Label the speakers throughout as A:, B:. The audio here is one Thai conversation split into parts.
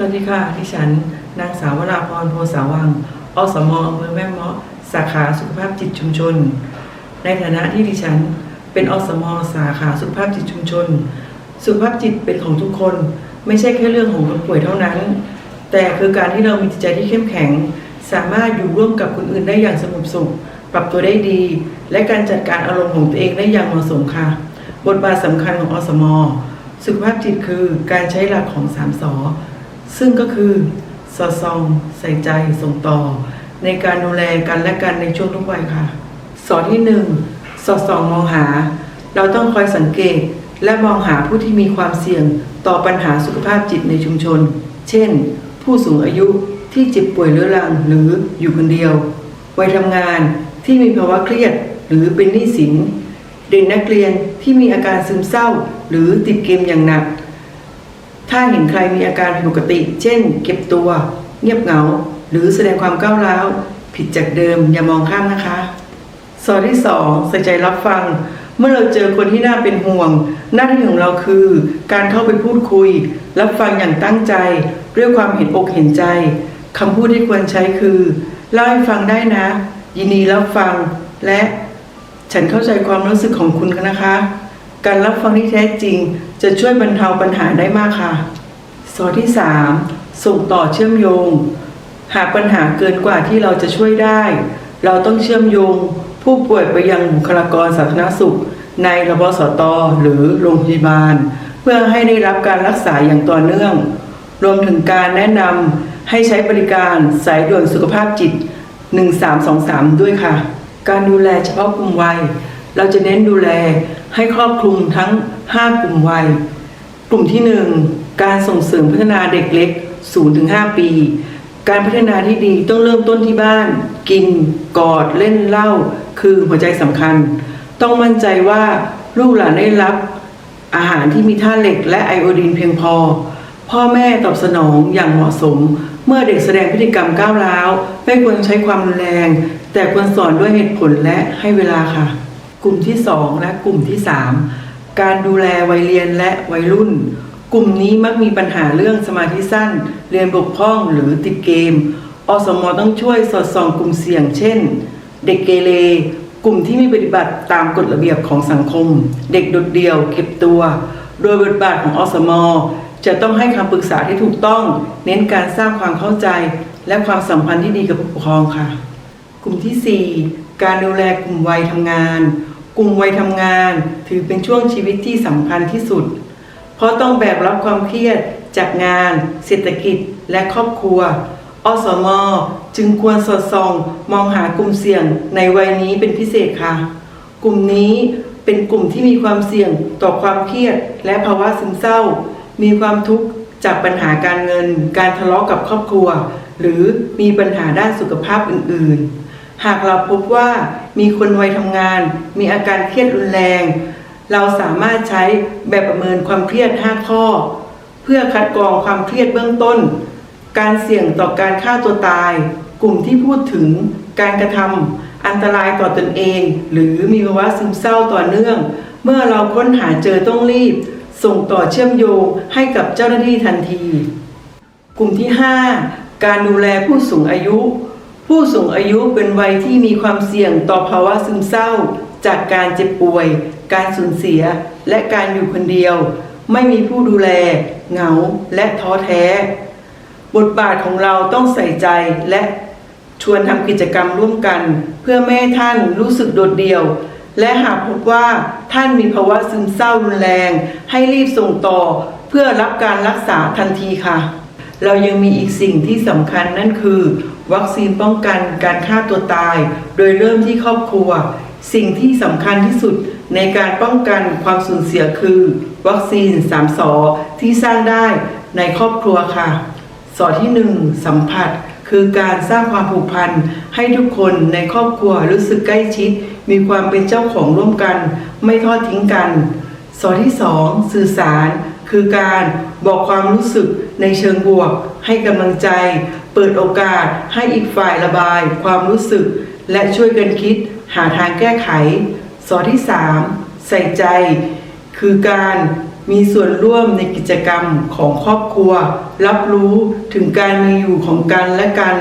A: วัสดีค่ะ ดิฉัน นางสาววราพรโพสาวัง อสมอำเภอแม่เมาะ สาขาสุขภาพจิตชุมชน ในฐานะที่ดิฉัน เป็นอสมสาขาสุขภาพจิตชุมชน สุขภาพจิตเป็นของทุกคน ไม่ใช่แค่เรื่องของคนป่วยเท่านั้น แต่คือการที่เรามีจิตใจที่เข้มแข็ง สามารถอยู่ร่วมกับคนอื่นได้อย่างสงบสุข ปรับตัวได้ดี และการจัดการอารมณ์ของตัวเองได้อย่างเหมาะสมค่ะ บทบาทสำคัญของอสมสุขภาพจิตคือการใช้หลักของสามสอ ซึ่งก็คือสอดส่องใส่ใจส่งต่อ ในการดูแลกันและกันในช่วงทุกวัยค่ะ สอนที่หนึ่งสอดส่องมองหา เราต้องคอยสังเกตและมองหาผู้ที่มีความเสี่ยงต่อปัญหาสุขภาพจิตในชุมชน เช่น ผู้สูงอายุที่เจ็บป่วยเรื้อรังหรืออยู่คนเดียว วัยทำงานที่มีภาวะเครียดหรือเป็นหนี้สิน เด็กนักเรียนที่มีอาการซึมเศร้าหรือติดเกมอย่างหนัก ถ้าเห็นใครมีอาการผิดปกติ เช่น เก็บตัว เงียบเหงา หรือแสดงความก้าวร้าว ผิดจากเดิมอย่ามองข้ามนะคะสอที่สองใส่ใจรับฟัง เมื่อเราเจอคนที่น่าเป็นห่วง หน้าที่ของเราคือ การเข้าไปพูดคุย รับฟังอย่างตั้งใจด้วยความเห็นอกเห็นใจคำพูดที่ควรใช้คือเล่าให้ฟังได้นะ ยินดีรับฟังและฉันเข้าใจความรู้สึกของคุณนะคะ การรับฟังที่แท้จริงจะช่วยบรรเทาปัญหาได้มากค่ะสอที่ 3 ส่งต่อเชื่อมโยง หากปัญหาเกินกว่าที่เราจะช่วยได้ เราต้องเชื่อมโยง ผู้ป่วยไปยังบุคลากรสาธารณสุข ในระบสตหรือโรงพยาบาล เพื่อให้ได้รับการรักษาอย่างต่อเนื่อง รวมถึงการแนะนำให้ใช้บริการสายด่วนสุขภาพจิต 1323 ด้วยค่ะ การดูแลเฉพาะกลุ่มวัย เราจะเน้นดูแล ให้ครอบคลุมทั้ง 5 กลุ่มวัย กลุ่มที่ 1 การส่งเสริมพัฒนาเด็กเล็ก 0-5 ปี การพัฒนาที่ดีต้องเริ่มต้นที่บ้าน กิน กอด เล่นเล้าคือหัวใจสำคัญ ต้องมั่นใจว่าลูกหลานได้รับ อาหารที่มีธาตุเหล็กและไอโอดีนเพียงพอ พ่อแม่ตอบสนองอย่างเหมาะสม เมื่อเด็กแสดงพฤติกรรมก้าวร้าว ไม่ควรใช้ความรุนแรง แต่ควรสอนด้วยเหตุผลและให้เวลาค่ะ กลุ่มที่ 2 และกลุ่มที่ 3 การดูแลวัยเรียนและวัยรุ่น กลุ่มนี้มักมีปัญหาเรื่องสมาธิสั้น เรียนบกพร่องหรือติดเกม อสมต้องช่วยสอดส่องกลุ่มเสี่ยง เช่น เด็กเกเร กลุ่มที่ไม่ปฏิบัติตามกฎระเบียบของสังคม เด็กโดดเดี่ยวเก็บตัว โดยบทบาทของอสมจะต้องให้คำปรึกษาที่ถูกต้อง เน้นการสร้างความเข้าใจ และความสัมพันธ์ที่ดีกับผู้ปกครองค่ะ กลุ่มที่ 4 การดูแลกลุ่มวัยทำงาน กลุ่มวัยทำงาน ถือเป็นช่วงชีวิตที่สำคัญที่สุด เพราะต้องแบกรับความเครียดจากงาน เศรษฐกิจ และครอบครัว อสม จึงควรสอดส่องมองหากลุ่มเสี่ยงในวัยนี้เป็นพิเศษค่ะ กลุ่มนี้เป็นกลุ่มที่มีความเสี่ยงต่อความเครียด และภาวะซึมเศร้า มีความทุกข์จากปัญหาการเงิน การทะเลาะกับครอบครัว หรือมีปัญหาด้านสุขภาพอื่น ๆ หากเราพบว่ามีคนวัยทำงาน มีอาการเครียดรุนแรง เราสามารถใช้แบบประเมินความเครียด 5 ข้อ เพื่อคัดกรองความเครียดเบื้องต้น การเสี่ยงต่อการฆ่าตัวตาย กลุ่มที่พูดถึงการกระทำอันตรายต่อตนเอง หรือมีภาวะซึมเศร้าต่อเนื่อง เมื่อเราค้นหาเจอต้องรีบ ส่งต่อเชื่อมโยงให้กับเจ้าหน้าที่ทันที กลุ่มที่ 5 การดูแลผู้สูงอายุ ผู้สูงอายุเป็นวัยที่มีความเสี่ยงต่อภาวะซึมเศร้า จากการเจ็บป่วย การสูญเสีย และการอยู่คนเดียว ไม่มีผู้ดูแล เหงาและท้อแท้ บทบาทของเราต้องใส่ใจและชวนทำกิจกรรมร่วมกัน เพื่อไม่ให้ท่านรู้สึกโดดเดี่ยว และหากพบว่าท่านมีภาวะซึมเศร้ารุนแรง ให้รีบส่งต่อเพื่อรับการรักษาทันทีค่ะ เรายังมีอีกสิ่งที่สำคัญนั่นคือ วัคซีนป้องกันการฆ่าตัวตาย โดยเริ่มที่ครอบครัว สิ่งที่สำคัญที่สุดในการป้องกันความสูญเสียคือ วัคซีน3สอที่สร้างได้ในครอบครัวค่ะ สอที่ 1 สัมผัส คือการสร้างความผูกพันให้ทุกคนในครอบครัวรู้สึกใกล้ชิด มีความเป็นเจ้าของร่วมกัน ไม่ทอดทิ้งกัน สอที่ 2 สื่อสาร คือการบอกความรู้สึกในเชิงบวก ให้กำลังใจ เปิดโอกาสให้อีกฝ่ายระบาย ความรู้สึก และช่วยกันคิดหาทางแก้ไข สอที่ 3 ใส่ใจ คือการมีส่วนร่วมในกิจกรรมของครอบครัว รับรู้ถึงการมีอยู่ของกันและกัน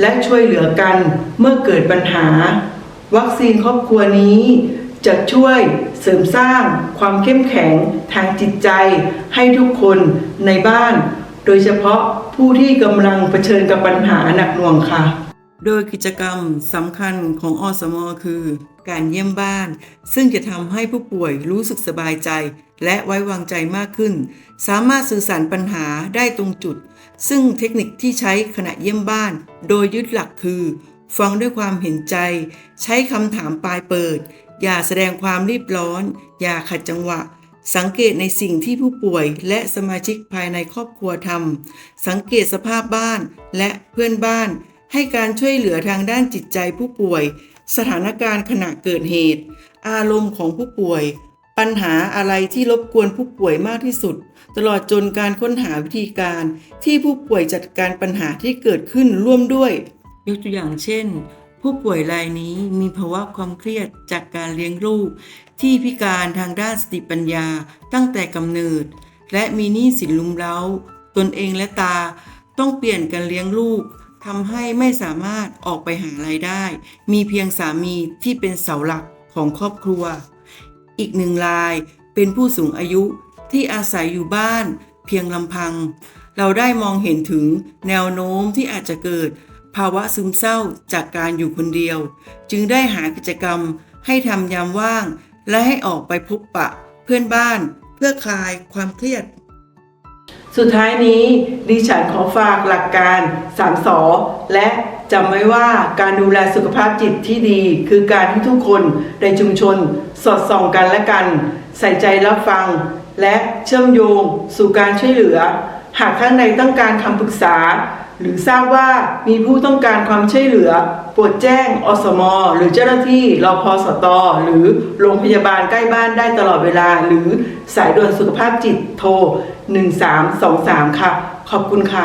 A: และช่วยเหลือกันเมื่อเกิดปัญหา วัคซีนครอบครัวนี้ จะช่วยเสริมสร้างความเข้มแข็งทางจิตใจให้ทุกคนในบ้าน โดยเฉพาะผู้ที่กำลังเผชิญกับปัญหาหนักหน่วงค่ะ โดยกิจกรรมสำคัญของอสมอคือ การเยี่ยมบ้าน ซึ่งจะทำให้ผู้ป่วยรู้สึกสบายใจ และไว้วางใจมากขึ้น สามารถสื่อสารปัญหาได้ตรงจุด ซึ่งเทคนิคที่ใช้ขณะเยี่ยมบ้าน โดยยึดหลักคือฟังด้วยความเห็นใจ ใช้คำถามปลายเปิด อย่าแสดงความรีบร้อน อย่าขัดจังหวะ สังเกตในสิ่งที่ผู้ป่วยและสมาชิกภายในครอบครัวทำสังเกตสภาพบ้านและเพื่อนบ้าน ให้การช่วยเหลือทางด้านจิตใจผู้ป่วย สถานการณ์ขณะเกิดเหตุ อารมณ์ของผู้ป่วย ปัญหาอะไรที่รบกวนผู้ป่วยมากที่สุด ตลอดจนการค้นหาวิธีการที่ผู้ป่วยจัดการปัญหาที่เกิดขึ้นร่วมด้วย ยกตัวอย่างเช่น ผู้ป่วยรายนี้มีภาวะความเครียดจากการเลี้ยงลูกที่พิการทางด้านสติปัญญาตั้งแต่กำเนิด และมีหนี้สินลุมเร้า ตนเองและตาต้องเปลี่ยนกันเลี้ยงลูกทำให้ไม่สามารถออกไปหารายได้ มีเพียงสามีที่เป็นเสาหลักของครอบครัว อีกหนึ่งรายเป็นผู้สูงอายุที่อาศัยอยู่บ้านเพียงลำพัง เราได้มองเห็นถึงแนวโน้มที่อาจจะเกิด ภาวะซึมเศร้าจากการอยู่คนเดียว จึงได้หากิจกรรมให้ทำยามว่าง และให้ออกไปพบปะเพื่อนบ้านเพื่อคลายความเครียด สุดท้ายนี้ดิฉันขอฝากหลักการ3สอและจำไว้ว่าการดูแลสุขภาพจิตที่ดี คือการที่ทุกคนในชุมชน สอดส่องกันและกัน ใส่ใจรับฟัง และเชื่อมโยงสู่การช่วยเหลือ หากท่านใดต้องการคำปรึกษา หรือทราบว่ามีผู้ต้องการความช่วยเหลือโปรดแจ้งอสม หรือเจ้าหน้าที่รอพสตหรือโรงพยาบาลใกล้บ้านได้ตลอดเวลา หรือสายด่วนสุขภาพจิตโทร 1323 ค่ะ ขอบคุณค่ะ